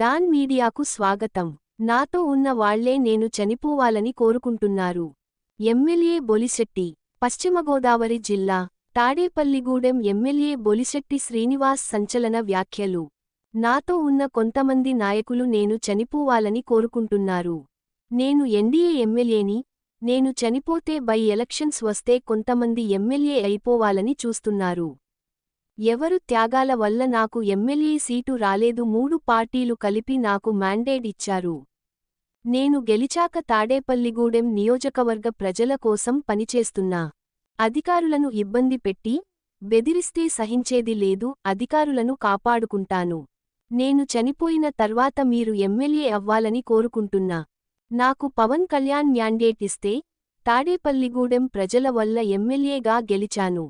Don మీడియాకు స్వాగతం. నాతో ఉన్న వాళ్ళే నేను చనిపోవాలని కోరుకుంటున్నారు. ఎమ్మెల్యే బొలిశెట్టి పశ్చిమ గోదావరి జిల్లా తాడేపల్లిగూడెం ఎమ్మెల్యే బొలిశెట్టి శ్రీనివాస్ సంచలన వ్యాఖ్యలు. నాతో ఉన్న కొంతమంది నాయకులు నేను చనిపోవాలని కోరుకుంటున్నారు. నేను ఎన్డీఏ ఎమ్మెల్యేని నేను చనిపోతే బై ఎలక్షన్స్ వస్తే కొంతమంది ఎమ్మెల్యే అయిపోవాలని చూస్తున్నారు. ఎవరు త్యాగాల వల్ల నాకు ఎమ్మెల్యే సీటు రాలేదు మూడు పార్టీలు కలిపి నాకు మ్యాండేట్ ఇచ్చారు. నేను గెలిచాక తాడేపల్లిగూడెం నియోజకవర్గ ప్రజల కోసం పనిచేస్తున్నా. అధికారులను ఇబ్బంది పెట్టి బెదిరిస్తే సహించేది లేదు అధికారులను కాపాడుకుంటాను. నేను చనిపోయిన తర్వాత మీరు ఎమ్మెల్యే అవ్వాలని కోరుకుంటున్నా. నాకు పవన్ కళ్యాణ్ మ్యాండేట్ ఇస్తే తాడేపల్లిగూడెం ప్రజల వల్ల ఎమ్మెల్యేగా గెలిచాను.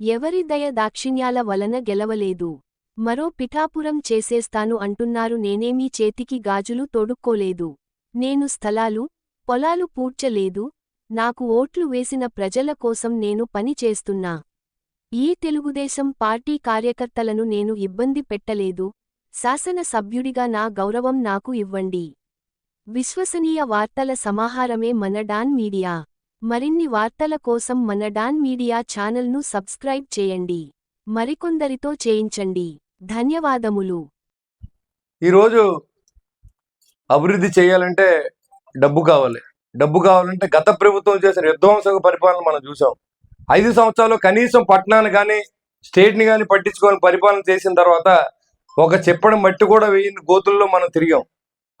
ఎవరి దయ దాక్షిణ్యాల వలన గెలవలేదు. మరో పిఠాపురం చేసేస్తాను అంటున్నారు నేనేమీ చేతికి గాజులు తొడుక్కోలేదు. నేను స్థలాలు పొలాలు పూడ్చలేదు. నాకు ఓట్లు వేసిన ప్రజల కోసం నేను పని చేస్తున్నా. ఈ తెలుగుదేశం పార్టీ కార్యకర్తలను నేను ఇబ్బంది పెట్టలేదు. శాసన సభ్యుడిగా నా గౌరవం నాకు ఇవ్వండి. విశ్వసనీయ వార్తల సమాహారమే మన డాన్ మీడియా. మరిన్ని వార్తల కోసం మన డాన్ మీడియా ఛానల్ను సబ్స్క్రైబ్ చేయండి. మరికొందరితో చేయించండి. ధన్యవాదములు. ఈరోజు అభివృద్ధి చేయాలంటే డబ్బు కావాలి. డబ్బు కావాలంటే గత ప్రభుత్వం చేసిన విధ్వంసక పరిపాలన మనం చూసాం ఐదు సంవత్సరాలు కనీసం పట్టణాన్ని కానీ స్టేట్ని కానీ పట్టించుకొని పరిపాలన చేసిన తర్వాత ఒక చెప్పడం మట్టి కూడా వేయని గోతుల్లో మనం తిరిగాం.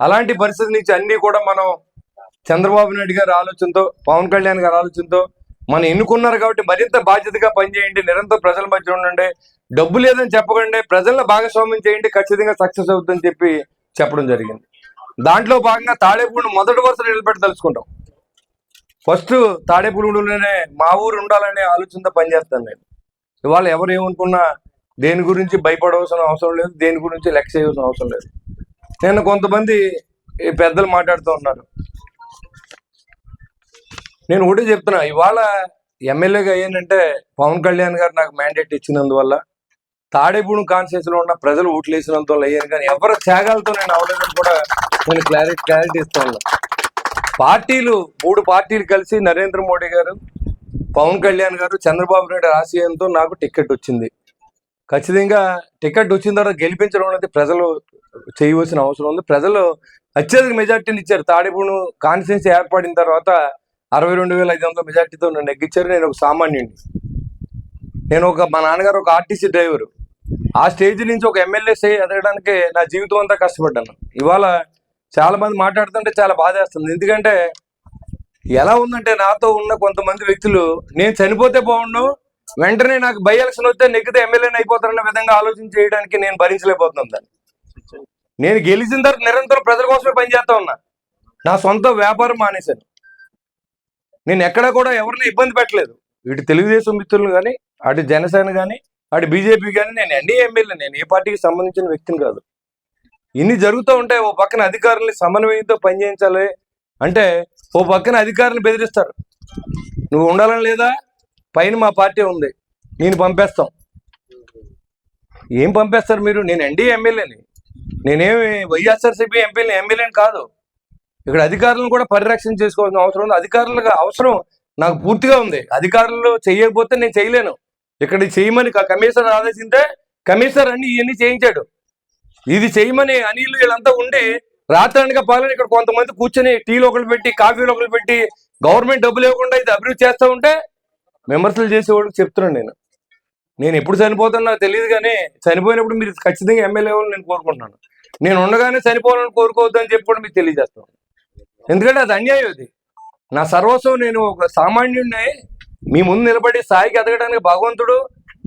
అలాంటి పరిస్థితి నుంచి అన్నీ కూడా మనం చంద్రబాబు నాయుడు గారి ఆలోచనతో పవన్ కళ్యాణ్ గారి ఆలోచనతో మనం ఎన్నుకున్నారు కాబట్టి మరింత బాధ్యతగా పనిచేయండి నిరంతరం ప్రజల మధ్య ఉండండి. డబ్బు లేదని చెప్పకండి ప్రజలను భాగస్వామ్యం చేయండి ఖచ్చితంగా సక్సెస్ అవుతుందని చెప్పి చెప్పడం జరిగింది. దాంట్లో భాగంగా తాడేపూడిని మొదటి వరుస నిలబెట్టి తలుచుకుంటాం. ఫస్ట్ తాడేపూడిలోనే మా ఊరు ఉండాలనే ఆలోచనతో పనిచేస్తాను నేను. ఇవాళ ఎవరు ఏమనుకున్నా దేని గురించి భయపడవలసిన అవసరం లేదు దేని గురించి లెక్క చేయవలసిన అవసరం లేదు. నేను కొంతమంది ఈ పెద్దలు మాట్లాడుతూ ఉన్నారు. నేను ఒకటి చెప్తున్నా ఇవాళ ఎమ్మెల్యేగా అయ్యానంటే పవన్ కళ్యాణ్ గారు నాకు మ్యాండేట్ ఇచ్చినందువల్ల తాడేపూడి కాన్స్టిట్యూన్స్లో ఉన్న ప్రజలు ఓట్లు వేసినందువల్ల అయ్యాను కానీ ఎవరి త్యాగాలతో నేను అవలేదని కూడా నేను క్లారిటీ క్లారిటీ ఇస్తాను పార్టీలు మూడు పార్టీలు కలిసి నరేంద్ర మోడీ గారు పవన్ కళ్యాణ్ గారు చంద్రబాబు నాయుడు ఆశయంతో నాకు టికెట్ వచ్చింది. ఖచ్చితంగా టికెట్ వచ్చిన తర్వాత గెలిపించడం అనేది ప్రజలు చేయవలసిన అవసరం ఉంది. ప్రజలు అత్యధిక మెజార్టీని ఇచ్చారు. తాడేపూడి కాన్స్టిట్యూన్సీ ఏర్పడిన తర్వాత అరవై రెండు వేల ఐదు వందల మెజార్టీతో నన్ను నెగ్గించారు. నేను ఒక సామాన్యుడిని నేను ఒక మా నాన్నగారు ఒక ఆర్టీసీ డ్రైవరు. ఆ స్టేజ్ నుంచి ఒక ఎమ్మెల్యే స్టే ఎదగడానికి నా జీవితం అంతా కష్టపడ్డాను. ఇవాళ చాలా మంది మాట్లాడుతుంటే చాలా బాధేస్తుంది. ఎందుకంటే ఎలా ఉందంటే నాతో ఉన్న కొంతమంది వ్యక్తులు నేను చనిపోతే బాగుండు వెంటనే నాకు బై ఎలక్షన్ వస్తే నెగ్గితే ఎమ్మెల్యేని అయిపోతారన్న విధంగా ఆలోచన చేయడానికి నేను భరించలేకపోతున్నాను దాన్ని. నేను గెలిచిన తర్వాత నిరంతరం ప్రజల కోసమే పనిచేస్తా ఉన్నా. నా సొంత వ్యాపారం మానేశాను. నేను ఎక్కడా కూడా ఎవరిని ఇబ్బంది పెట్టలేదు. ఇటు తెలుగుదేశం మిత్రులు కానీ అటు జనసేన కానీ అటు బీజేపీ కానీ నేను ఎన్ని ఎమ్మెల్యే నేను ఏ పార్టీకి సంబంధించిన వ్యక్తిని కాదు. ఇన్ని జరుగుతూ ఉంటాయి ఓ పక్కన అధికారుల్ని సమన్వయంతో పనిచేయించాలి అంటే ఓ పక్కన అధికారులను బెదిరిస్తారు. నువ్వు ఉండాలని లేదా? పైన మా పార్టీ ఉంది. నేను పంపేస్తాం. ఏం పంపేస్తారు మీరు? నేను ఎన్డీ ఎమ్మెల్యేని. నేనేమి వైఎస్ఆర్సీపీ ఎంపీని ఎమ్మెల్యేని కాదు. ఇక్కడ అధికారులను కూడా పరిరక్షణ చేసుకోవాల్సిన అవసరం ఉంది. అధికారులకు అవసరం నాకు పూర్తిగా ఉంది. అధికారులు చేయకపోతే నేను చేయలేను. ఇక్కడ చేయమని కమిషనర్ ఆదేశింటే కమిషనర్ అన్ని ఇవన్నీ చేయించాడు. ఇది చేయమని అనిల్ వీళ్ళంతా ఉండి రాత్రానికి పాలన ఇక్కడ కొంతమంది కూర్చొని టీలు ఒకరు పెట్టి కాఫీలు ఒకరు పెట్టి గవర్నమెంట్ డబ్బులు ఇవ్వకుండా ఇది అభివృద్ధి చేస్తూ ఉంటే విమర్శలు చేసేవాడికి చెప్తున్నాను నేను. నేను ఎప్పుడు చనిపోతానో తెలియదు కానీ చనిపోయినప్పుడు మీరు ఖచ్చితంగా ఎమ్మెల్యే అవ్వాలని నేను కోరుకుంటున్నాను. నేను ఉండగానే చనిపోవాలని కోరుకోవద్దని అని చెప్పి కూడా మీకు తెలియజేస్తాను ఎందుకంటే అది అన్యాయం అది నా సర్వస్వం నేను ఒక సామాన్యుడిని మీ ముందు నిలబడి స్థాయికి ఎదగడానికి భగవంతుడు.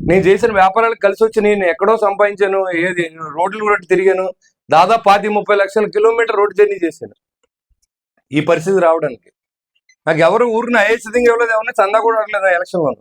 నేను చేసిన వ్యాపారాలకు కలిసి వచ్చి నేను ఎక్కడో సంపాదించాను ఏది రోడ్లు కూడా తిరిగాను. దాదాపు పాతి ముప్పై లక్షల కిలోమీటర్ రోడ్ జర్నీ చేశాను. ఈ పరిస్థితి రావడానికి. నాకు ఎవరు ఊరిని అయేసితంగా ఇవ్వలేదు ఎవరిని చందా కూడా అవ్వలేదు ఎలక్షన్లో